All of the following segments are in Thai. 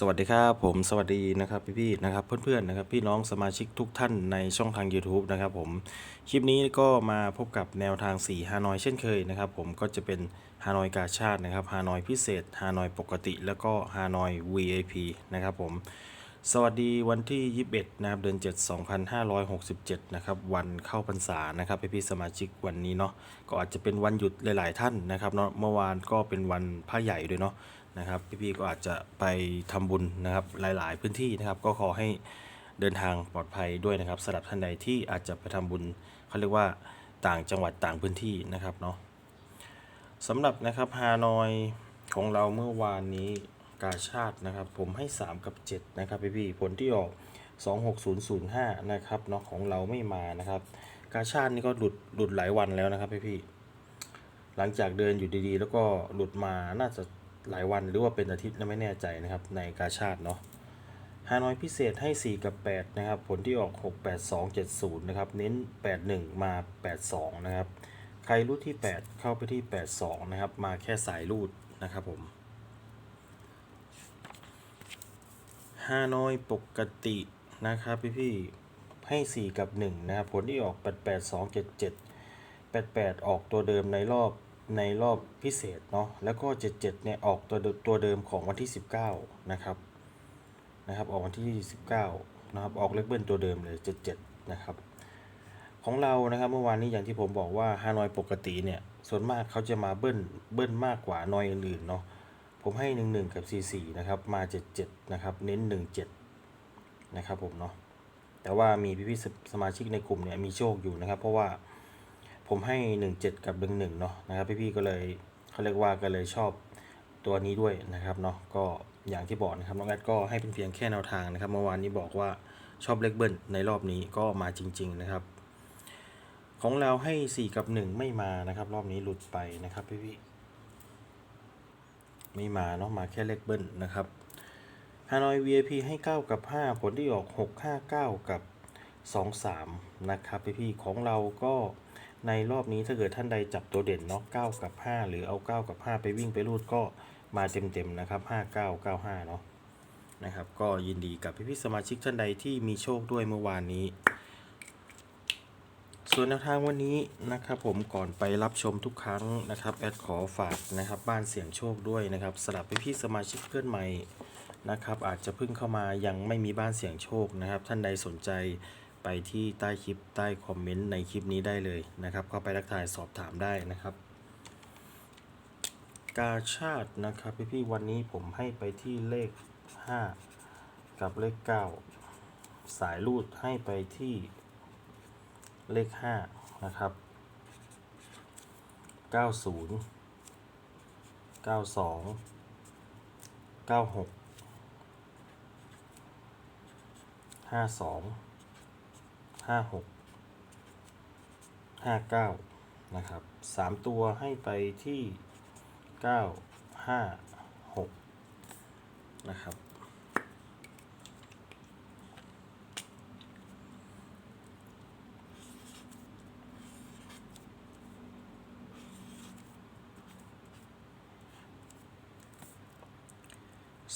สวัสดีครับผมสวัสดีนะครับพี่ๆนะครับเพื่อนๆนะครับพี่น้องสมาชิกทุกท่านในช่องทาง YouTube นะครับผมคลิปนี้ก็มาพบกับแนวทาง4ฮานอยเช่นเคยนะครับผมก็จะเป็นฮานอยกาชาตินะครับฮานอยพิเศษฮานอยปกติ แล้วก็ฮานอย VIP นะครับผมสวัสดีวันที่ 21นะครับเดือน7 2567นะครับวันเข้าพรรษานะครับพี่ๆสมาชิกวันนี้เนาะก็อาจจะเป็นวันหยุดหลาย ๆ ท่านนะครับเนาะเมื่อวานก็เป็นวันพระใหญ่ด้วยเนาะ นะครับพี่ๆก็อาจจะไปทำบุญนะครับหลาย ๆ พื้นที่นะครับ ก็ขอให้เดินทางปลอดภัยด้วยนะครับสำหรับท่านใดที่อาจจะไปทำบุญเขาเรียกว่าต่างจังหวัดต่างพื้นที่นะครับเนาะสำหรับนะครับฮานอยของเราเมื่อวานนี้กาชาตินะครับ ผมให้ 3 กับ 7 นะครับพี่ๆผลที่ออก 26005 นะครับเนาะของเราไม่มานะครับ กาชาตินี่ก็หลุดหลุดหลายวันแล้วนะครับพี่ๆหลังจากเดินอยู่ดีๆ แล้วก็หลุดมาน่าจะ หลายวันหรือว่าเป็นอาทิตย์นะไม่แน่ใจนะครับ ในกาชาติเนาะฮานอยพิเศษให้ 4 กับ 8 นะครับ ผลที่ออก 6 8 2 7 0 นะครับ เน้น 81 มา 82 นะครับ ใครรูดที่ 8 เข้าไปที่ 82 นะครับ มาแค่สายรูดนะครับผมฮานอยปกตินะครับพี่ๆให้ 4 กับ 1 นะครับ ผลที่ออก 8 8 2 7 7 88 ออกตัวเดิมในรอบ ในรอบพิเศษเนาะแล้วก็ 77 เนี่ย ออกตัวเดิมตัวเดิมของวันที่ 19 นะครับนะครับออกวันที่ 19 นะครับ ออกเลขเบิ้ลตัวเดิมเลย 77 นะครับ ของเรานะครับเมื่อวานนี้อย่างที่ผมบอกว่าฮานอยปกติเนี่ย ส่วนมากเขาจะมาเบิ้ลเบิ้ลมากกว่านอยอื่นๆเนาะผมให้ 11 กับ 44 นะครับ มา 77 นะครับ เน้น 17 นะครับผมเนาะแต่ว่ามีพี่ๆสมาชิกในกลุ่มเนี่ยมีโชคอยู่นะครับ เพราะว่า ผมให้ 17 กับ 1 1 เนาะนะครับพี่ๆก็เลยเขาเรียกว่าก็เลยชอบตัวนี้ด้วยนะครับเนาะก็อย่างที่บอกนะครับน้องแอดก็ให้เป็นเพียงแค่แนวทางนะครับเมื่อวานนี้บอกว่าชอบเลขเบิ้ลในรอบนี้ก็มาจริง ๆนะครับ ของเราให้ 4 กับ 1 ไม่มานะครับรอบนี้หลุดไปนะครับพี่ๆไม่มาเนาะมาแค่เลขเบิ้ลนะครับฮานอย VIP ให้ 9 กับ 5 ผลที่ออก 6 5 9 กับ 2 3 นะครับพี่ๆของเราก็ ในรอบนี้ถ้าเกิดท่านใดจับตัวเด่นเนาะ9กับ 5 หรือเอา 9 กับ 5 ไปวิ่งไปรูดก็มาเต็มๆนะครับ 5 9 9 5 เนาะนะครับ ก็ยินดีกับพี่ๆสมาชิกท่านใดที่มีโชคด้วยเมื่อวานนี้ ส่วนแนวทางวันนี้นะครับผมก่อนไปรับชมทุกครั้งนะครับแอดขอฝากนะครับบ้านเสี่ยงโชคด้วยนะครับสำหรับพี่ๆสมาชิกเพื่อนใหม่นะครับอาจจะเพิ่งเข้ามายังไม่มีบ้านเสี่ยงโชคนะครับ ท่านใดสนใจ ไปที่ใต้คลิปใต้คอมเมนต์ในคลิปนี้ได้เลยนะครับ เข้าไปทักทายสอบถามได้นะครับ กาชาตินะครับพี่ๆวันนี้ผมให้ไปที่เลข 5 กับเลข 9 สายรูดให้ไปที่เลข 5 นะครับ 90 92 96 52 ห้าหกห้าเก้านะครับสามตัวให้ไปที่เก้าห้าหกนะครับ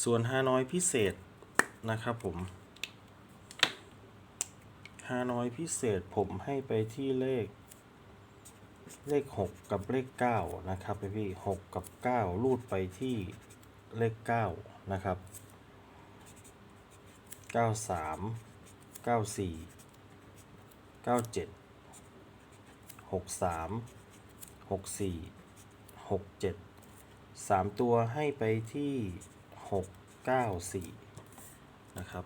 ส่วนฮานอยพิเศษนะครับผม ฮานอยพิเศษผมให้ไปที่เลข เลข6กับเลข9นะครับพี่พี่6กับ9รูดไปที่เลข9นะครับ93 94 97 63 64 67 3ตัวให้ไปที่694นะครับ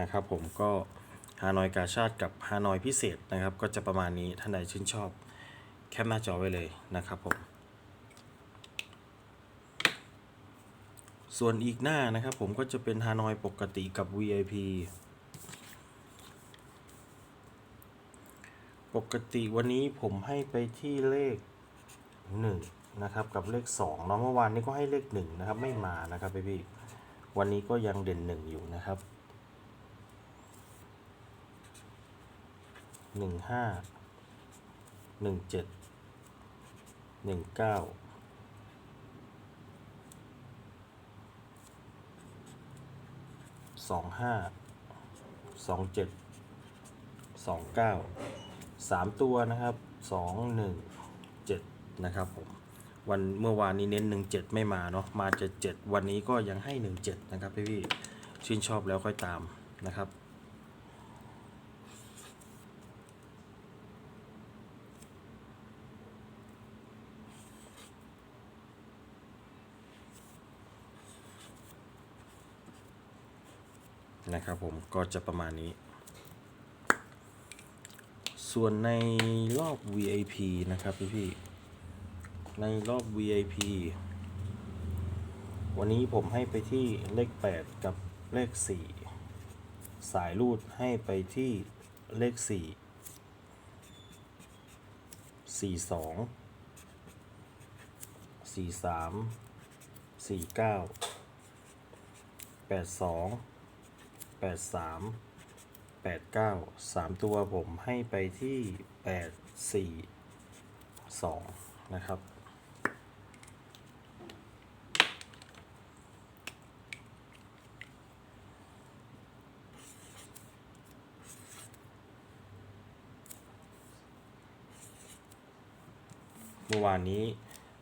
นะครับผมก็ฮานอยกาชาติกับฮานอยพิเศษนะครับ ก็จะประมาณนี้ท่านใดชื่นชอบแคปหน้าจอไว้เลยนะครับผมส่วนอีกหน้านะครับผมก็จะเป็นฮานอยปกติกับ VIP ปกติวันนี้ผมให้ไปที่เลข 1 นะครับ กับเลขสองเนาะเมื่อวานนี้ก็ให้เลขหนึ่งนะครับ ไม่มานะครับพี่พี่วันนี้ก็ยังเด่นหนึ่งอยู่นะครับ หนึ่งห้าหนึ่งเจ็ดหนึ่งเก้าสองห้าสองเจ็ดสองเก้าสามตัวนะครับสองหนึ่งเจ็ดนะครับผมวันเมื่อวานนี้เน้นหนึ่งเจ็ดไม่มาเนาะมาเจ็ดเจ็ดวันนี้ก็ยังให้หนึ่งเจ็ดนะครับพี่พี่ชื่นชอบแล้วค่อยตามนะครับ นะครับผมก็จะประมาณนี้ ส่วนในรอบ VIP นะครับพี่พี่ในรอบ VIP วันนี้ผมให้ไปที่เลข 8 กับเลข 4 สายรูดให้ไปที่เลข 4 42 43 49 82 แปดสามแปดเก้าสามตัวผมให้ไปที่แปดสี่สองนะครับ เมื่อวานนี้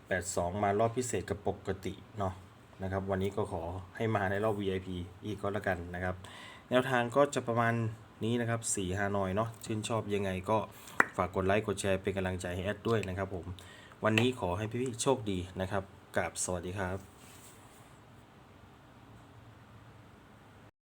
82 มารอบพิเศษกับปกติเนาะนะครับ วันนี้ก็ขอให้มาในรอบ VIP อีกก็แล้วกันนะครับ แนวทางก็จะประมาณนี้นะครับสีฮานอยเนาะชื่นชอบยังไงก็ฝากกดไลค์กดแชร์เป็นกำลังใจให้แอดด้วยนะครับผม วันนี้ขอให้พี่ๆโชคดีนะครับกับสวัสดีครับ